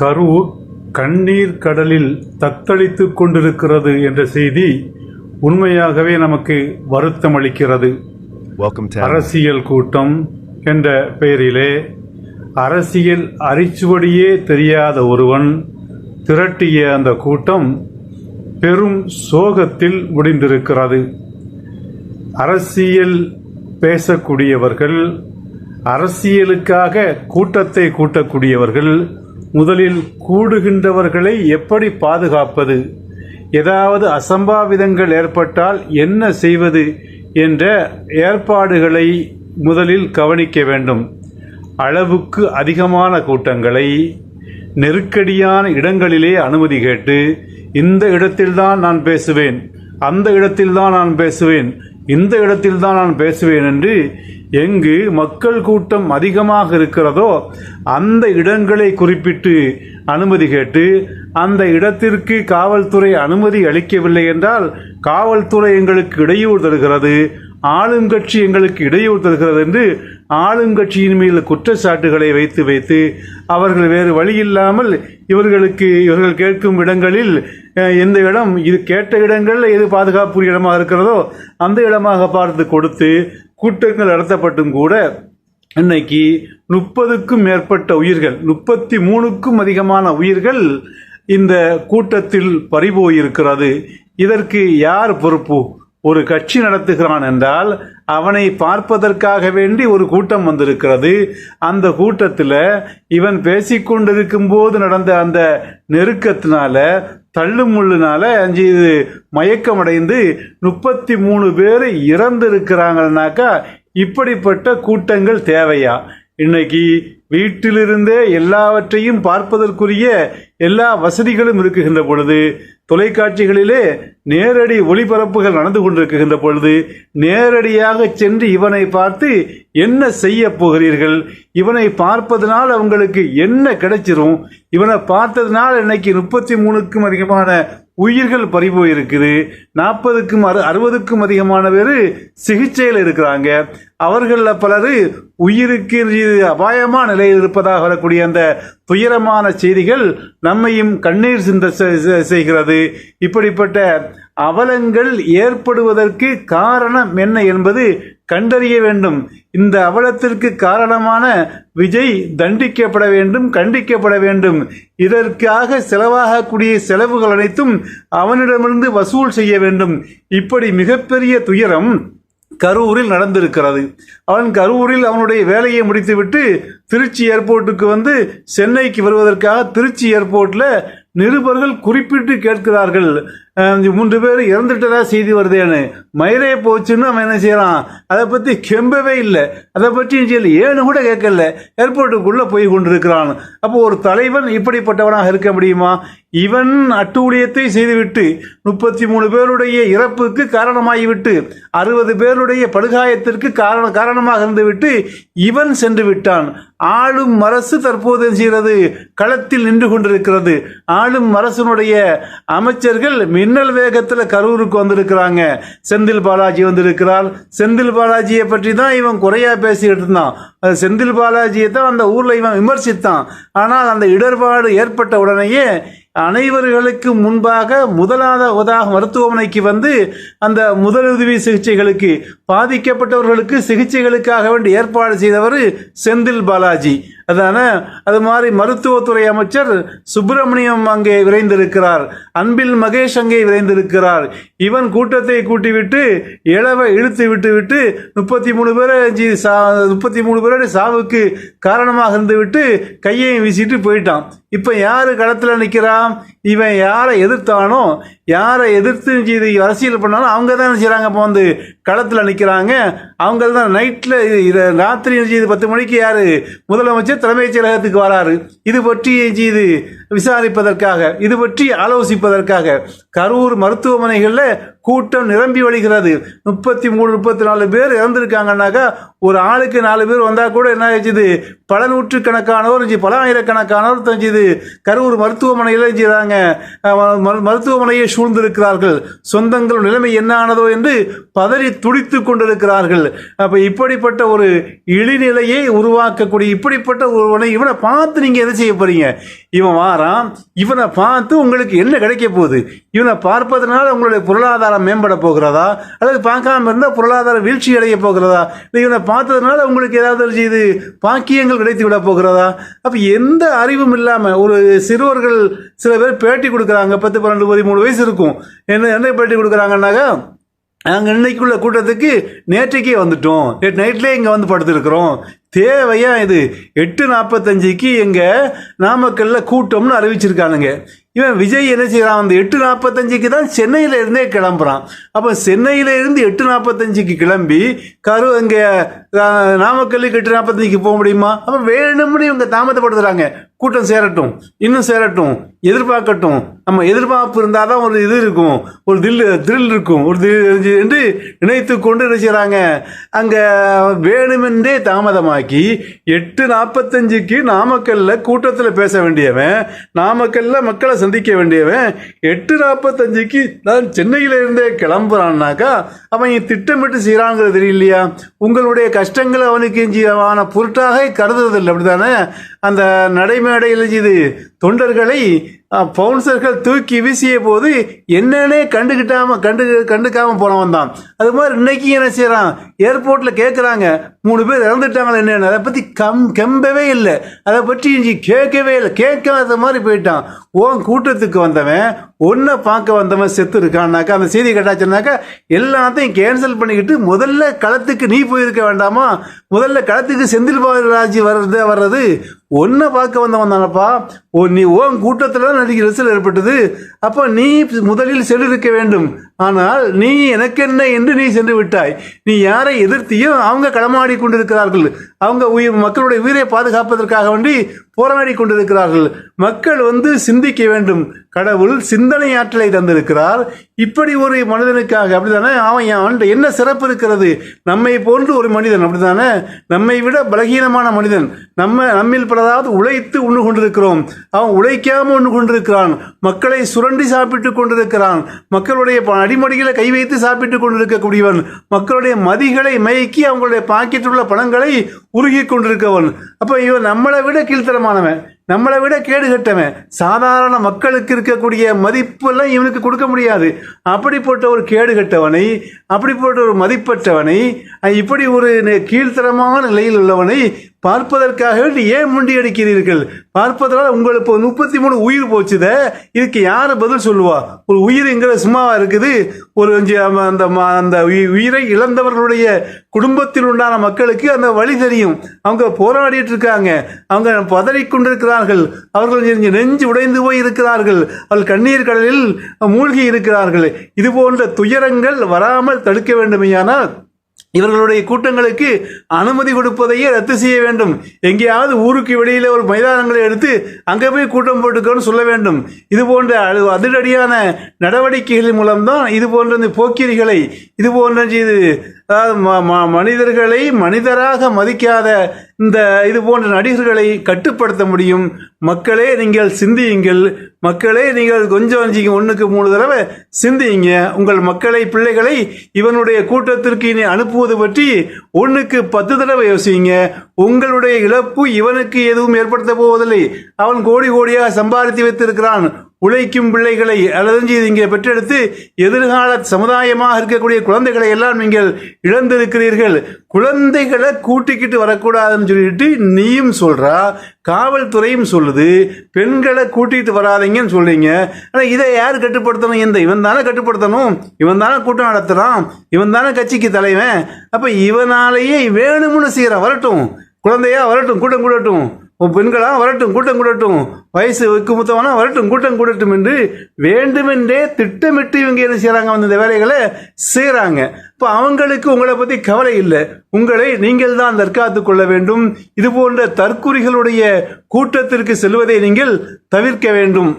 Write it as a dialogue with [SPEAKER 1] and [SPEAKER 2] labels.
[SPEAKER 1] கரூர் கண்ணீர் கடலில் தத்தளித்துக் கொண்டிருக்கிறது என்ற செய்தி உண்மையாகவே நமக்கு வருத்தம் அளிக்கிறது. அரசியல் கூட்டம் என்ற பெயரிலே அரசியல் அரிச்சுவடியே தெரியாத ஒருவன் திரட்டிய அந்த கூட்டம் பெரும் சோகத்தில் முடிந்திருக்கிறது அரசியல் பேசக்கூடியவர்கள் அரசியலுக்காக கூட்டத்தை கூட்டக்கூடியவர்கள் முதலில் கூடுகின்றவர்களை எப்படி பாதுகாப்பது? ஏதாவது அசம்பாவிதங்கள் ஏற்பட்டால் என்ன செய்வது என்ற ஏற்பாடுகளை முதலில் கவனிக்க வேண்டும். அளவுக்கு அதிகமான கூட்டங்களை நெருக்கடியான இடங்களிலே அனுமதி கேட்டு இந்த இடத்தில்தான் நான் பேசுவேன் அந்த இடத்தில்தான் நான் பேசுவேன் இந்த இடத்தில்தான் நான் பேசுவேன் என்று எங்கு மக்கள் கூட்டம் அதிகமாக இருக்கிறதோ அந்த இடங்களை குறிப்பிட்டு அனுமதி கேட்டு அந்த இடத்திற்கு காவல்துறை அனுமதி அளிக்கவில்லை என்றால் காவல்துறை எங்களுக்கு இடையூறு தருகிறது ஆளுங்கட்சி எங்களுக்கு இடையூறு தருகிறது என்று ஆளுங்கட்சியின் மீது குற்றச்சாட்டுகளை வைத்து வைத்து அவர்கள் வேறு வழி இல்லாமல் இவர்களுக்கு இவர்கள் கேட்கும் இடங்களில் எந்த இடம் இது கேட்ட இடங்களில் எது பாதுகாப்பு இடமாக இருக்கிறதோ அந்த இடமாக பார்த்து கொடுத்து கூட்டங்கள் நடத்தப்பட்டும் கூட இன்னைக்கு முப்பதுக்கும் மேற்பட்ட உயிர்கள் முப்பத்தி மூணுக்கும் அதிகமான உயிர்கள் இந்த கூட்டத்தில் பறிபோயிருக்கிறது. இதற்கு யார் பொறுப்பு? ஒரு கட்சி நடத்துகிறான் என்றால் அவனை பார்ப்பதற்காக வேண்டி ஒரு கூட்டம் வந்திருக்கிறது. அந்த கூட்டத்தில் இவன் பேசிக்கொண்டிருக்கும் போது நடந்த அந்த நெருக்கத்தினால தள்ளு முள்ளுனால அஞ்சு இது மயக்கமடைந்து முப்பத்தி மூணு பேர் இறந்திருக்கிறாங்கன்னாக்கா இப்படிப்பட்ட கூட்டங்கள் தேவையா? இன்னைக்கு வீட்டிலிருந்தே எல்லாவற்றையும் பார்ப்பதற்குரிய எல்லா வசதிகளும் இருக்குகின்ற பொழுது தொலைக்காட்சிகளிலே நேரடி ஒளிபரப்புகள் நடந்து கொண்டிருக்கின்ற பொழுது நேரடியாக சென்று இவனை பார்த்து என்ன செய்ய போகிறீர்கள்? இவனை பார்ப்பதனால் அவங்களுக்கு என்ன கிடைச்சிரும்? இவனை பார்த்ததுனால் இன்னைக்கு முப்பத்தி மூணுக்கும் அதிகமான உயிர்கள் பறிபோயிருக்குது நாற்பதுக்கும் அறு அறுபதுக்கும் அதிகமான பேர் சிகிச்சையில் இருக்கிறாங்க. அவர்களில் பலர் உயிருக்கு அபாயமான நிலையில் இருப்பதாக வரக்கூடிய அந்த துயரமான செய்திகள் நம்மையும் கண்ணீர் சிந்த செ- செய்கிறது. இப்படிப்பட்ட அவலங்கள் ஏற்படுவதற்கு காரணம் என்ன என்பது கண்டறிய வேண்டும். இந்த அவலத்திற்கு காரணமான விஜய் தண்டிக்கப்பட வேண்டும் கண்டிக்கப்பட வேண்டும். இதற்காக செலவாகக்கூடிய செலவுகள் அனைத்தும் அவனிடமிருந்து வசூல் செய்ய வேண்டும். இப்படி மிகப்பெரிய துயரம் கரூரில் நடந்திருக்கிறது. அவன் கரூரில் அவனுடைய வேலையை முடித்துவிட்டு திருச்சி ஏர்போர்ட்டுக்கு வந்து சென்னைக்கு வருவதற்காக திருச்சி ஏர்போர்ட்டில் நிருபர்கள் குறிப்பிட்டு கேட்கிறார்கள். மூன்று பேர் இறந்துட்டதா செய்தி வருதேன்னு மயிலே போச்சுன்னு அவன் என்ன செய்யறான்? அதை பத்தி கெம்பவே இல்லை. அதை பற்றி செய்யல? ஏன்னு கூட கேட்கல. ஏர்போர்ட்டுக்குள்ள போய் கொண்டிருக்கிறான். அப்போ ஒரு தலைவன் இப்படிப்பட்டவனாக இருக்க முடியுமா? இவன் அட்டூழியத்தை செய்துவிட்டு முப்பத்தி மூணு பேருடைய இறப்புக்கு காரணமாகிவிட்டு அறுபது பேருடைய படுகாயத்திற்கு காரண காரணமாக இருந்துவிட்டு இவன் சென்று விட்டான். ஆளும் அரசு தற்போது செய்கிறது? களத்தில் நின்று கொண்டிருக்கிறது. ஆளும் அரசனுடைய அமைச்சர்கள் மின்னல் வேகத்தில் கரூருக்கு வந்திருக்கிறாங்க. செந்தில் பாலாஜி வந்திருக்கிறார். செந்தில் பாலாஜியை பற்றி தான் இவன் குறையா பேசிக்கிட்டு இருந்தான். செந்தில் பாலாஜியை தான் அந்த ஊரில் இவன் விமர்சித்தான். ஆனால் அந்த இடர்பாடு ஏற்பட்ட உடனேயே அனைவர்களுக்கு முன்பாக முதலாவதாக மருத்துவமனைக்கு வந்து அந்த முதலுதவி சிகிச்சைகளுக்கு பாதிக்கப்பட்டவர்களுக்கு சிகிச்சைகளுக்காக வேண்டி ஏற்பாடு செய்தவர் செந்தில் பாலாஜி. அதான? அது மாதிரி மருத்துவத்துறை அமைச்சர் சுப்பிரமணியம் அங்கே விரைந்திருக்கிறார். அன்பில் மகேஷ் அங்கே விரைந்திருக்கிறார். இவன் கூட்டத்தை கூட்டிவிட்டு இளவை இழுத்து விட்டு விட்டு முப்பத்தி மூணு பேரை முப்பத்தி மூணு பேருடைய சாவுக்கு காரணமாக இருந்து விட்டு கையை வீசிட்டு போயிட்டான். இப்போ யார் களத்தில் நிற்கிறான் இவன் யாரை எதிர்த்தானோ யாரை எதிர்த்து இது அரசியல் பண்ணாலும் அவங்க தான் செய்கிறாங்க இப்போ வந்து களத்தில் நிற்கிறாங்க அவங்க தான் நைட்டில் இது ராத்திரி இது பத்து மணிக்கு யார்? முதலமைச்சர் தலைமைச் செயலகத்துக்கு வராரு. இது பற்றி இது விசாரிப்பதற்காக இது பற்றி ஆலோசிப்பதற்காக கரூர் மருத்துவமனைகளில் கூட்டம் நிரம்பி வழிகிறது. முப்பத்தி மூணு முப்பத்தி நாலு பேர் இறந்துருக்காங்கன்னாக்கா ஒரு ஆளுக்கு நாலு பேர் வந்தால் கூட என்ன ஆச்சுது பல நூற்றுக்கணக்கானோர் இருந்துச்சு பல ஆயிரக்கணக்கானவர் தெரிஞ்சுது கரூர் மருத்துவமனையில் செய்கிறாங்க மருத்துவமனையை சூழ்ந்திருக்கிறார்கள். சொந்தங்கள் நிலைமை என்ன ஆனதோ என்று பதறி துடித்து கொண்டிருக்கிறார்கள். அப்போ இப்படிப்பட்ட ஒரு இழிநிலையை உருவாக்கக்கூடிய இப்படிப்பட்ட ஒருவனை இவனை பார்த்து நீங்கள் எதை செய்ய போகிறீங்க இவன் வாரான் இவனை பார்த்து உங்களுக்கு என்ன கிடைக்க போகுது? இவனை பார்ப்பதனால உங்களுடைய பொருளாதாரம் மேம்பட போகிறதா? அல்லது பார்க்காம இருந்தால் பொருளாதார வீழ்ச்சி அடைய போகிறதா? இல்லை இவனை பார்த்ததுனால உங்களுக்கு ஏதாவது செய்து பாக்கியங்கள் கிடைத்து விட போகிறதா? அப்போ எந்த அறிவும் இல்லாமல் ஒரு சிறுவர்கள் சில பேர் பேட்டி கொடுக்குறாங்க பத்து பன்னெண்டு பதிமூணு வயசு இருக்கும். என்ன என்ன பேட்டி கொடுக்குறாங்கன்னாக்கா நாங்கள் இன்னைக்குள்ள கூட்டத்துக்கு நேற்றைக்கே வந்துட்டோம். நேற்று நைட்லேயே இங்கே வந்து படுத்துருக்குறோம். தேவையா இது? எட்டு நாற்பத்தஞ்சுக்கு எங்கள் நாமக்கல்ல கூட்டம்னு அறிவிச்சிருக்கானுங்க. இவன் விஜய் என்ன செய்கிறான் அந்த எட்டு நாற்பத்தஞ்சுக்கு தான் சென்னையில் இருந்தே கிளம்புறான். அப்போ சென்னையில இருந்து எட்டு நாற்பத்தஞ்சுக்கு கிளம்பி கரு இங்கே நாமக்கல்லுக்கு எட்டு நாற்பத்தஞ்சுக்கு போக முடியுமா? அப்போ வேணும்னு இவங்க தாமதப்படுத்துகிறாங்க கூட்டம் சேரட்டும் இன்னும் சேரட்டும் எதிர்பார்க்கட்டும். நம்ம எதிர்பார்ப்பு இருந்தால் தான் ஒரு இது இருக்கும் ஒரு தில் த்ரில் இருக்கும் ஒரு தில் என்று நினைத்து கொண்டு என்ன செய்கிறாங்க அங்கே வேணுமென்றே தாமதமாக்கி எட்டு நாற்பத்தஞ்சுக்கு நாமக்கல்ல கூட்டத்தில் பேச வேண்டியவன் நாமக்கல்ல மக்களை சந்திக்க வேண்டியவன் எட்டு நாற்பத்தஞ்சுக்கு நான் சென்னையில இருந்தே கிளம்புறான்னாக்கா அவன் திட்டமிட்டு செய்கிறாங்கிறது தெரியலையா? உங்களுடைய கஷ்டங்கள் அவனுக்கு பொருட்டாக கருதுறதில்லை அப்படிதானே அந்த நடைமேடையில் இது தொண்டர்களை பவுன்சர்கள் தூக்கி வீசிய போது என்னன்னே கண்டுக்கிட்டாம கண்டு கண்டுக்காம போனவன் தான். அது மாதிரி இன்னைக்கு என்ன செய்யறான் ஏர்போர்ட்ல கேட்குறாங்க மூணு பேர் இறந்துட்டாங்களே என்னன்னு. அதை பத்தி கம் கெம்பவே இல்லை. அதை பற்றி இஞ்சி கேட்கவே இல்லை. கேட்காத மாதிரி போயிட்டான். ஓன் கூட்டத்துக்கு வந்தவன் ஒன்றை பார்க்க வந்தவன் செத்து இருக்கான்னாக்கா அந்த செய்தி கட்டாச்சுனாக்கா எல்லாத்தையும் கேன்சல் பண்ணிக்கிட்டு முதல்ல களத்துக்கு நீ போயிருக்க வேண்டாமா? முதல்ல களத்துக்கு செந்தில் பாலாஜி வர்றது வர்றது ஒன்றை பார்க்க வந்த தானப்பா? ஓ நீ ஓன் கூட்டத்தில் நடிகை நெரிசல் ஏற்பட்டது. அப்போ நீ முதலில் சென்றிருக்க வேண்டும். ஆனால் நீ எனக்கு என்ன என்று நீ சென்று விட்டாய். நீ யாரை எதிர்த்தியும் அவங்க களமாடி கொண்டிருக்கிறார்கள். அவங்க உயிர் மக்களுடைய உயிரை பாதுகாப்பதற்காக வேண்டி போராடி கொண்டிருக்கிறார்கள். மக்கள் வந்து சிந்திக்க வேண்டும். கடவுள் சிந்தனை ஆற்றலை தந்திருக்கிறார். இப்படி ஒரு மனிதனுக்காக அப்படிதானே அவன் அவன் என்ன சிறப்பு இருக்கிறது? நம்மை போன்று ஒரு மனிதன் அப்படிதானே நம்மை விட பலகீனமான மனிதன். நம்ம நம்மில் பலதாவது உழைத்து உண்ணு கொண்டிருக்கிறோம். அவன் உழைக்காம உண்ணு கொண்டிருக்கிறான். மக்களை சுரண்டி சாப்பிட்டு கொண்டிருக்கிறான். மக்களுடைய அடிமடிகளை கை வைத்து சாப்பிட்டு கொண்டிருக்கக்கூடியவன் மக்களுடைய மதிகளை மயக்கி அவங்களுடைய பாக்கெட்டில் உள்ள பணங்களை உருகி கொண்டிருக்கவன். அப்போ இவன் நம்மளை விட கீழ்த்தரமானவன் நம்மளை விட கேடு கட்டவன் சாதாரண மக்களுக்கு இருக்கக்கூடிய மதிப்பெல்லாம் இவனுக்கு கொடுக்க முடியாது. அப்படிப்பட்ட ஒரு கேடு கட்டவனை அப்படிப்பட்ட ஒரு மதிப்பற்றவனை இப்படி ஒரு கீழ்த்தரமான நிலையில் உள்ளவனை பார்ப்பதற்காக வேண்டி ஏன் முண்டி அடிக்கிறீர்கள்? பார்ப்பதனால் உங்களுக்கு முப்பத்தி மூணு உயிர் போச்சுத. இதுக்கு யார் பதில் சொல்லுவா? ஒரு உயிர்ங்கிற சும்மாவா இருக்குது? ஒரு அஞ்சு அந்த அந்த உயி- உயிரை இழந்தவர்களுடைய குடும்பத்தில் உண்டான மக்களுக்கு அந்த வழி தெரியும். அவங்க போராடிட்டு இருக்காங்க. அவங்க பதறிக் கொண்டிருக்கிறார்கள். அவர்கள் நெஞ்சு உடைந்து போய் இருக்கிறார்கள். அவர்கள் கண்ணீர் கடலில் மூழ்கி இருக்கிறார்கள். இது போன்ற துயரங்கள் வராமல் தடுக்க வேண்டுமையானால் இவர்களுடைய கூட்டங்களுக்கு அனுமதி கொடுப்பதையே ரத்து செய்ய வேண்டும். எங்கேயாவது ஊருக்கு வெளியில் ஒரு மைதானங்களை எடுத்து அங்கே போய் கூட்டம் போட்டுக்கோன்னு சொல்ல வேண்டும். இது போன்ற அழு- அதிரடியான நடவடிக்கைகள் மூலம்தான் இது போன்ற இந்த போக்கிரிகளை இது போன்ற இது அதாவது ம- மனிதர்களை மனிதராக மதிக்காத இந்த இது போன்ற நடிகர்களை கட்டுப்படுத்த முடியும். மக்களே நீங்கள் சிந்தியுங்கள். மக்களே நீங்கள் கொஞ்சம் ஒன்றுக்கு மூணு தடவை சிந்தியுங்க. உங்கள் மக்களை பிள்ளைகளை இவனுடைய கூட்டத்திற்கு இனி அனுப்புவது பற்றி ஒன்றுக்கு பத்து தடவை யோசிங்க உங்களுடைய இழப்பு இவனுக்கு எதுவும் ஏற்படுத்த போவதில்லை. அவன் கோடி கோடியாக சம்பாதித்து வைத்திருக்கிறான். உழைக்கும் பிள்ளைகளை அல்லது இங்கே பெற்றெடுத்து எதிர்கால சமுதாயமாக இருக்கக்கூடிய குழந்தைகளை எல்லாம் நீங்கள் இழந்திருக்கிறீர்கள். குழந்தைகளை கூட்டிக்கிட்டு வரக்கூடாதுன்னு சொல்லிட்டு நீயும் சொல்றா காவல்துறையும் சொல்லுது பெண்களை கூட்டிட்டு வராதீங்கன்னு சொல்றீங்க. ஆனால் இதை யார் கட்டுப்படுத்தணும்? இந்த இவன் தானே கட்டுப்படுத்தணும். இவன் தானே கூட்டம் நடத்துகிறான் இவன் தானே கட்சிக்கு தலைவன். அப்போ இவனாலேயே வேணும்னு செய்கிறான் வரட்டும். குழந்தையா வரட்டும் கூட்டம் கூடட்டும். பெண்களா வரட்டும் கூட்டம் கூடட்டும். வயசு வைக்கு வரட்டும் கூட்டம் கூடட்டும் என்று வேண்டுமென்றே திட்டமிட்டு இவங்க என்ன செய்கிறாங்க வந்து இந்த வேலைகளை செய்கிறாங்க இப்போ அவங்களுக்கு உங்களை பற்றி கவலை இல்லை. உங்களை நீங்கள் தான் தற்காத்து கொள்ள வேண்டும். இது போன்ற தற்குறிகளுடைய கூட்டத்திற்கு செல்வதை நீங்கள் தவிர்க்க வேண்டும்.